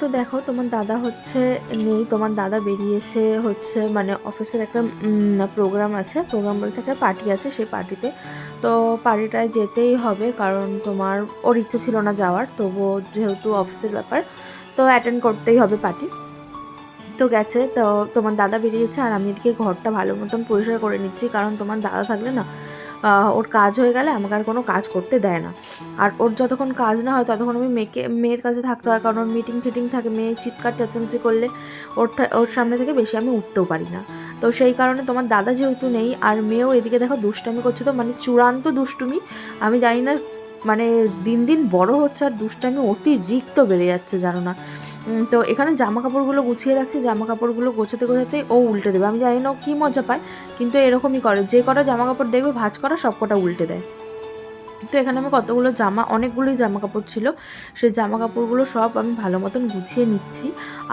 তো দেখো, তোমার দাদা হচ্ছে নেই, তোমার দাদা বেরিয়েছে হচ্ছে মানে অফিসের একটা প্রোগ্রাম আছে প্রোগ্রাম বলতে একটা পার্টি আছে সেই পার্টিতে তো। পার্টিটায় যেতেই হবে কারণ তোমার ওর ইচ্ছে ছিল না যাওয়ার, তবুও যেহেতু অফিসের ব্যাপার, তো অ্যাটেন্ড করতেই হবে পার্টি তো গেছে, তো তোমার দাদা বেরিয়েছে আর আমি এদিকে ঘরটা ভালো মতন পরিষ্কার করে নিচ্ছি, কারণ তোমার দাদা থাকলে না ওর কাজ হয়ে গেলে আমাকে আর কোনো কাজ করতে দেয় না। আর ওর যতক্ষণ কাজ না হয়, ততক্ষণ আমি মেয়েকে, মেয়ের কাছে থাকতে হয়, কারণ ওর মিটিং টিটিং থাকে, মেয়ে চিৎকার চেঁচামেচি করলে ওর ওর সামনে থেকে বেশি আমি উঠতেও পারি না। তো সেই কারণে তোমার দাদা যেহেতু নেই, আর মেয়েও এদিকে দেখো দুষ্টামি করছে তো মানে চূড়ান্ত দুষ্টুমি। আমি জানি না মানে দিন দিন বড় হচ্ছে আর দুষ্টামি অতিরিক্ত বেড়ে যাচ্ছে, জানো না। তো এখানে জামা কাপড়গুলো গুছিয়ে রাখছি জামা কাপড়গুলো গোছাতে গোছাতে ও উল্টে দেবে। আমি জানি না কি মজা পায়, কিন্তু এরকমই করে। যে কটা জামা কাপড় দেখবে, ভাজ করা সব কটা উল্টে দেয়। তো এখানে আমি কতগুলো জামা, অনেকগুলোই জামা কাপড় ছিল। সেই জামা কাপড়গুলো সব আমি ভালো মতন গুছিয়ে নিচ্ছি।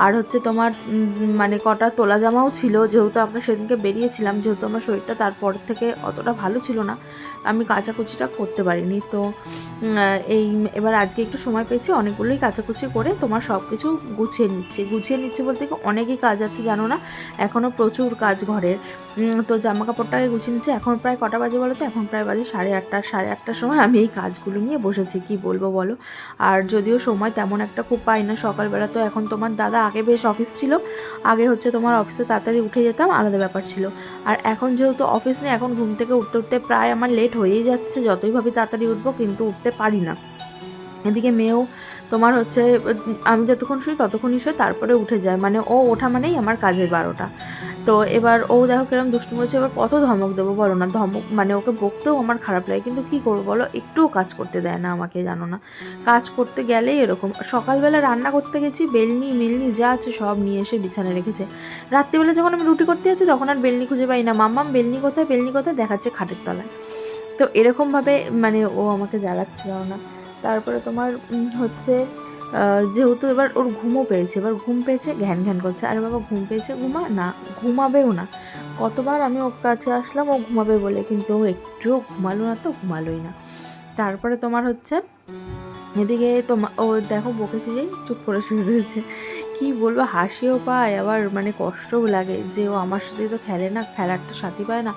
আর হচ্ছে তোমার মানে কটা তোলা জামাও ছিল, যেহেতু আমরা সেদিনকে বেরিয়েছিলাম, যেহেতু আমার শরীরটা তারপর থেকে অতটা ভালো ছিল না, আমি কাচাকুচিটা করতে পারিনি। তো এই, এবার আজকে একটু সময় পেয়েছি, অনেকগুলোই কাচাকুচি করে তোমার সব কিছু গুছিয়ে নিচ্ছি। গুছিয়ে নিচ্ছি বলতে কি, অনেকই কাজ আছে, জানো না? এখনও প্রচুর কাজ ঘরের। তো জামা কাপড়টাকে গুছিয়ে নিচ্ছি। এখন প্রায় কটা বাজে বলো তো? এখন প্রায় বাজে সাড়ে আটটা, সাড়ে আটটার সময় আমি এই কাজগুলো নিয়ে বসেছি, কি বলব বলো? আর যদিও সময় তেমন একটা খুব পাই না, সকালবেলা তো এখন তোমার দাদা আগে বেশ অফিস ছিল, আগে হচ্ছে তোমার অফিসে তাড়াতাড়ি উঠে যেতাম, আলাদা ব্যাপার ছিল। আর এখন যেহেতু অফিস নেই, এখন ঘুম থেকে উঠতে উঠতে প্রায় আমার লেট হয়েই যাচ্ছে, যতই ভাবি তাড়াতাড়ি উঠবো কিন্তু উঠতে পারি না। এদিকে মেয়েও তোমার হচ্ছে, আমি যতক্ষণ শুই ততক্ষণই শুই তারপরে উঠে যায় মানে ও ওঠা মানেই আমার কাজের বারোটা। তো এবার ও দেখো কিরম দুষ্টু হচ্ছে এবার কত ধমক দেবো বলো না? ধমক মানে ওকে বকতেও আমার খারাপ লাগে, কিন্তু কি করব বলো? একটুও কাজ করতে দেয় না আমাকে, জানো না। কাজ করতে গেলেই এরকম। সকালবেলা রান্না করতে গেছি, বেলনি মেলনি যা আছে সব নিয়ে এসে বিছানায় রেখেছে। রাত্রিবেলা যখন আমি রুটি করতে যাচ্ছি, তখন আর বেলনি খুঁজে পাই না। মাম্মাম, বেলনি কোথায়? বেলনি কোথায়? দেখাচ্ছে খাটের তলায়। তো এরকমভাবে মানে ও আমাকে জ্বালাচ্ছে, জানো না। তারপরে তোমার হচ্ছে যেহেতু এবার ওর ঘুমও পেয়েছে, এবার ঘুম পেয়েছে, ঘ্যান ঘ্যান করছে। আরে বাবা, ঘুম পেয়েছে? ঘুমা? না, ঘুমাবেও না। কতবার আমি ওর কাছে আসলাম, ও ঘুমাবে বলে, কিন্তু ও একটুও ঘুমালো না তো, ঘুমালোই না। তারপরে তোমার হচ্ছে, এদিকে তোমা ও দেখো বকেছে যে, চুপ করে শুয়ে রয়েছে। কি বলব, হাসিও পায়, আবার মানে কষ্টও লাগে যে ও আমার সাথে তো খেলে না, খেলার তো সাথী পায় না।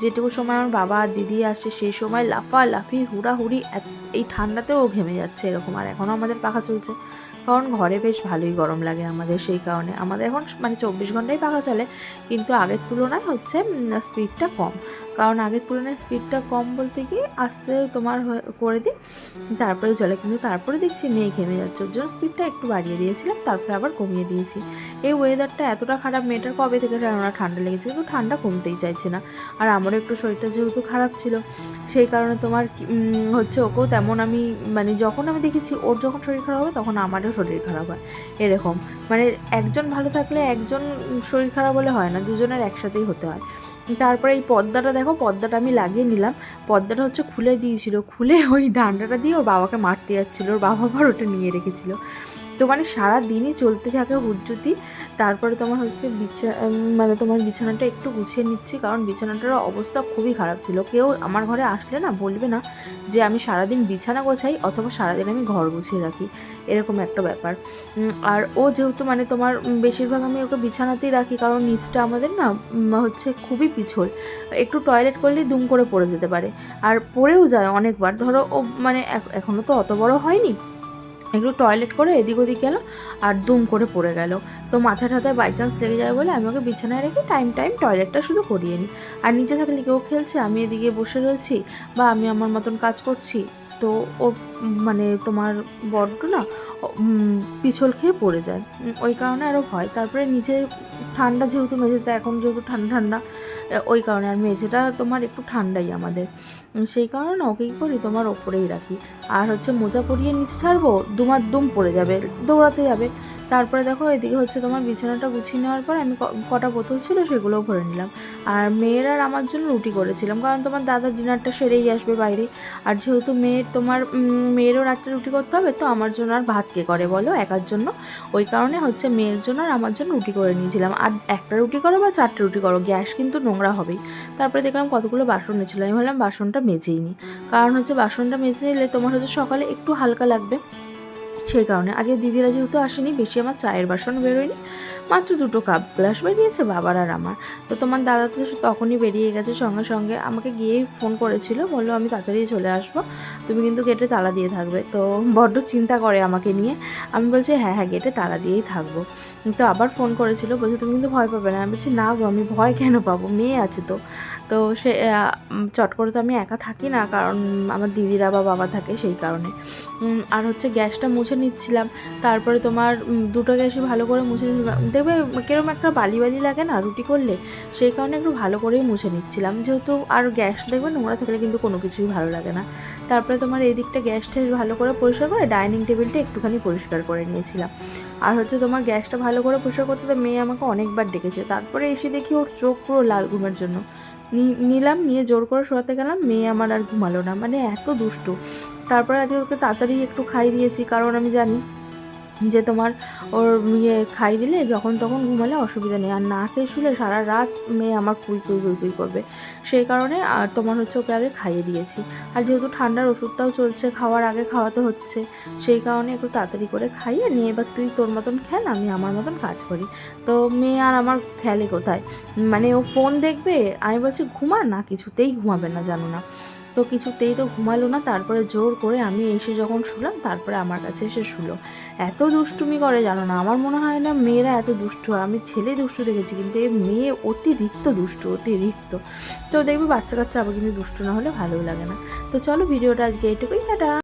যেটুকু সময় আমার বাবা আর দিদি আসে, সেই সময় লাফা লাফি হুড়াহুড়ি এই ঠান্ডাতেও ও ঘেমে যাচ্ছে এরকম, আর এখনও আমাদের পাখা চলছে। কারণ ঘরে বেশ ভালোই গরম লাগে আমাদের সেই কারণে। আমাদের এখন মানে চব্বিশ ঘন্টাই পাখা চলে, কিন্তু আগের তুলনায় হচ্ছে স্পিডটা কম। কারণ আগের তুলনায় স্পিডটা কম বলতে কি আস্তে তোমার করে দিই, তারপরে চলে কিন্তু তারপরে দেখছি মেয়ে ঘেমে যাচ্ছে। ওর জন্য স্পিডটা একটু বাড়িয়ে দিয়েছিলাম, তারপরে আবার কমিয়ে দিয়েছি। এই ওয়েদারটা এতটা খারাপ মেয়েটার কবে থেকে জানো ঠান্ডা লেগেছে, কিন্তু ঠান্ডা কমতেই চাইছে না। আর আমারও একটু শরীরটা যেহেতু খারাপ ছিল, সেই কারণে তোমার হচ্ছে ওকেও তেমন আমি মানে যখন আমি দেখেছি ওর যখন শরীর খারাপ হবে, তখন আমারও শরীর খারাপ হয়। এরকম। মানে একজন ভালো থাকলে একজন শরীর খারাপ হলে হয় না, দুজনের একসাথেই হতে হয়। তারপরে এই পর্দাটা দেখো পর্দাটা আমি লাগিয়ে নিলাম। পর্দাটা হচ্ছে খুলে দিয়েছিল। খুলে ওই ডান্ডাটা দিয়ে ওর বাবাকে মারতে যাচ্ছিল। ওর বাবা আবার ওটা নিয়ে রেখেছিল। তো মানে সারা দিনই চলতে থাকে হুজ্জুতি তারপরে তোমার হচ্ছে বিছা মানে তোমার বিছানাটা একটু গুছিয়ে নিচ্ছি, কারণ বিছানাটার অবস্থা খুবই খারাপ ছিল। কেউ আমার ঘরে আসলে না বলবে না যে আমি সারাদিন বিছানা গোছাই অথবা সারাদিন আমি ঘর গুছিয়ে রাখি, এরকম একটা ব্যাপার। আর ও যেহেতু মানে তোমার বেশিরভাগ আমি ওকে বিছানাতেই রাখি, কারণ নিচটা আমাদের না হচ্ছে খুবই পিছল। একটু টয়লেট করলেই দুম করে পড়ে যেতে পারে। আর পড়েও যায় অনেকবার। ধরো ও মানে এখনও তো অত বড় হয়নি একটু টয়লেট করে এদিক ওদিক গেল আর দুম করে পড়ে গেল। তো মাথা ঠাথায় বাই চান্স লেগে যাবে বলে আমি ওকে বিছানায় রেখে টাইম টাইম টয়লেটটা শুধু করিয়ে নিই। আর নিচে থাকলে কেউ খেলছে, আমি এদিকে বসে রয়েছি বা আমি আমার মতন কাজ করছি, তো ও মানে তোমার বড্ড না পিছল খেয়ে পড়ে যায়। ওই কারণে আরও ভয়। তারপরে নিচে ঠান্ডা যেহেতু মেঝেতে, এখন যেহেতু ঠান্ডা ঠান্ডা ওই কারণে আর মেঝেটা তোমার একটু ঠান্ডাই আমাদের। সেই কারণে না ওকে কী করি, তোমার ওপরেই রাখি। আর হচ্ছে মোজা পরিয়ে নিচে ছাড়বো দুমার দুম পড়ে যাবে, দৌড়াতে যাবে। তারপরে দেখো এদিকে হচ্ছে তোমার বিছানাটা গুছিয়ে নেওয়ার পর আমি কটা বোতল ছিল সেগুলোও ভরে নিলাম। আর মেয়ের আর আমার জন্য রুটি করেছিলাম, কারণ তোমার দাদা ডিনারটা সেরেই আসবে বাইরে। আর যেহেতু মেয়ের তোমার মেয়েরও রাত্রে রুটি করতে হবে, তো আমার জন্য আর ভাত কে করে বলো একার জন্য? ওই কারণে হচ্ছে মেয়ের জন্য আর আমার জন্য রুটি করে নিয়েছিলাম। আর একটা রুটি করো বা চারটে রুটি করো, গ্যাস কিন্তু নোংরা হবেই। তারপরে দেখলাম কতগুলো বাসন ছিল আমি ভাবলাম বাসনটা মেজেই নিই কারণ হচ্ছে বাসনটা মেজে নিলে তোমার হচ্ছে সকালে একটু হালকা লাগবে। সেই কারণে। আজকে দিদিরা যেহেতু আসেনি বেশি আমার চায়ের বাসন বেরোয়নি। মাত্র দুটো কাপ গ্লাস বেরিয়েছে বাবার আর আমার। তো তোমার দাদা তো তখনই বেরিয়ে গেছে, সঙ্গে সঙ্গে আমাকে গিয়েই ফোন করেছিল, বলল আমি তাড়াতাড়ি চলে আসব, তুমি কিন্তু গেটে তালা দিয়ে থাকবে। তো বড্ড চিন্তা করে আমাকে নিয়ে, আমি বলছি হ্যাঁ হ্যাঁ গেটে তালা দিয়েই থাকব। তো আবার ফোন করেছিল, বলছে তুমি কিন্তু ভয় পাবে না। আমি বলছি, না গো, আমি ভয় কেন পাবো? মেয়ে আছে তো। তো সে চট করে তো আমি একা থাকি না, কারণ আমার দিদিরা বা বাবা থাকে সেই কারণে। আর হচ্ছে গ্যাসটা মুছে নিচ্ছিলাম, তারপরে তোমার দুটো গ্যাসই ভালো করে মুছে নিচ্ছিলাম কীরকম একটা বালি বালি লাগে না, রুটি করলে? সেই কারণে একটু ভালো করেই মুছে নিচ্ছিলাম। যেহেতু আর গ্যাস, দেখবে নোংরা থাকলে কিন্তু কোনো কিছুই ভালো লাগে না। তারপরে তোমার এই দিকটা গ্যাস গ্যাসটা ভালো করে পরিষ্কার করে ডাইনিং টেবিলটা একটুখানি পরিষ্কার করে নিয়েছিলাম। আর হচ্ছে তোমার গ্যাসটা ভালো করে পরিষ্কার করতে তো মেয়ে আমাকে অনেকবার ডেকেছে। তারপরে এসে দেখি ওর চোখ পুরো লাল ঘুমের জন্য। নিলাম, নিয়ে জোর করে শোয়াতে গেলাম, মেয়ে আমার আর ঘুমালো না। মানে এত দুষ্টু। তারপরে আজকে ওকে তাড়াতাড়ি একটু খাই দিয়েছি, কারণ আমি জানি যে তোমার ওর ইয়ে খাই দিলে যখন তখন ঘুমালে অসুবিধা নেই। আর না খেয়ে শুলে সারা রাত মেয়ে আমার কুই কুই কুই কুই করবে। সেই কারণে আর তোমার হচ্ছে ওকে আগে খাইয়ে দিয়েছি। আর যেহেতু ঠান্ডার ওষুধটাও চলছে, খাওয়ার আগে খাওয়াতে হচ্ছে, সেই কারণে একটু তাড়াতাড়ি করে খাইয়ে নিয়ে এবার তুই তোর মতন খেল, আমি আমার মতন কাজ করি। তো মেয়ে আর আমার খেলে কোথায়? মানে ও ফোন দেখবে, আমি বলছি ঘুমা না, কিছুতেই ঘুমাবে না, জানো না। তো কিছুতেই তো ঘুমালো না, তারপরে জোর করে আমি এসে যখন শুলাম, তারপরে আমার কাছে এসে শুলো। এত দুষ্টুমি করে, জানো না? আমার মনে হয় না মেয়েরা এত দুষ্টু হয়। আমি ছেলে দুষ্টু দেখেছি, কিন্তু এই মেয়ে অতিরিক্ত দুষ্টু, অতিরিক্ত। তো দেখবে বাচ্চা কাচ্চা আবার কিন্তু দুষ্টু না হলে ভালোও লাগে না। তো চলো ভিডিওটা আজকে এটুকুই টাটা!